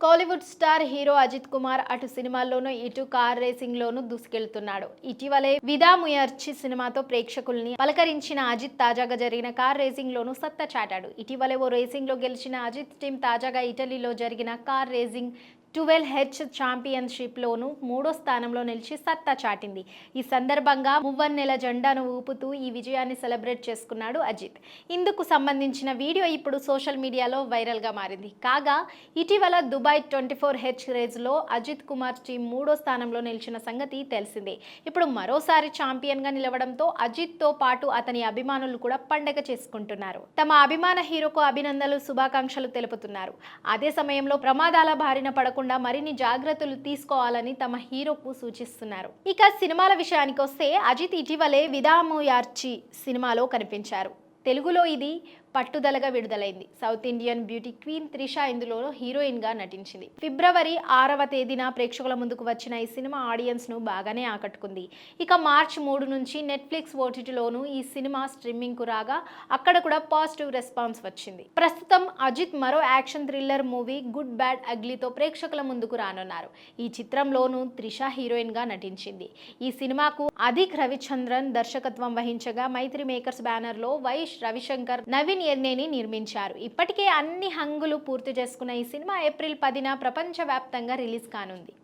Kollywood star hero Ajith Kumar అటు సినిమాల్లోనూ ఇటు కార్ రేసింగ్ లోనూ దూసుకెళ్తున్నాడు. ఇటీవలే విదా ముయర్చి సినిమాతో ప్రేక్షకుల్ని పలకరించిన అజిత్ తాజాగా జరిగిన కార్ రేసింగ్ లోనూ సత్తా చాటాడు. ఇటీవలే ఓ రేసింగ్లో గెలిచిన అజిత్ టీం తాజాగా ఇటలీలో జరిగిన కార్ రేసింగ్ ట్వెల్వ్ హెచ్ ఛాంపియన్షిప్లోనూ మూడో స్థానంలో నిలిచి సత్తా చాటింది. ఈ సందర్భంగా మువ్వన్నెల జెండాను ఊపుతూ ఈ విజయాన్ని సెలబ్రేట్ చేసుకున్నాడు అజిత్. ఇందుకు సంబంధించిన వీడియో ఇప్పుడు సోషల్ మీడియాలో వైరల్గా మారింది. కాగా ఇటీవల దుబాయ్ ట్వంటీ ఫోర్ హెచ్ రేజ్లో అజిత్ కుమార్ టీం మూడో స్థానంలో నిలిచిన సంగతి తెలిసిందే. ఇప్పుడు మరోసారి ఛాంపియన్గా నిలవడంతో అజిత్తో పాటు అతని అభిమానులు కూడా పండగ చేసుకుంటున్నారు. తమ అభిమాన హీరోకు అభినందనలు శుభాకాంక్షలు తెలుపుతున్నారు. అదే సమయంలో ప్రమాదాల బారిన పడకుండా మరిన్ని జాగ్రత్తలు తీసుకోవాలని తమ హీరోకు సూచిస్తున్నారు. ఇక సినిమాల విషయానికి వస్తే అజిత్ ఇటీవలే విదాము యార్చి సినిమాలో కనిపించారు. తెలుగులో ఇది పట్టుదలగా విడుదలైంది. South Indian beauty queen Trisha ఇందులో హీరోయిన్గా నటించింది. ఫిబ్రవరి ఆరవ తేదీన ప్రేక్షకుల ముందుకు వచ్చిన ఈ సినిమా ఆడియన్స్ను బాగానే ఆకట్టుకుంది. ఇక మార్చ్ మూడు నుంచి నెట్ఫ్లిక్స్ ఓటీటీలోను ఈ సినిమా స్ట్రీమింగ్కు రాగా అక్కడ కూడా పాజిటివ్ రెస్పాన్స్ వచ్చింది. ప్రస్తుతం అజిత్ మరో action thriller movie good bad అగ్లీతో ప్రేక్షకుల ముందుకు రానున్నారు. ఈ చిత్రంలోనూ త్రిష హీరోయిన్గా నటించింది. ఈ సినిమాకు అధిక్ రవిచంద్రన్ దర్శకత్వం వహించగా మైత్రి మేకర్స్ బ్యానర్లో వైష్ రవిశంకర్ నవీన్ ఎర్నేని నిర్మించారు. ఇప్పటికే అన్ని హంగులు పూర్తి చేసుకున్న ఈ సినిమా ఏప్రిల్ పదిన ప్రపంచవ్యాప్తంగా రిలీజ్ కానుంది.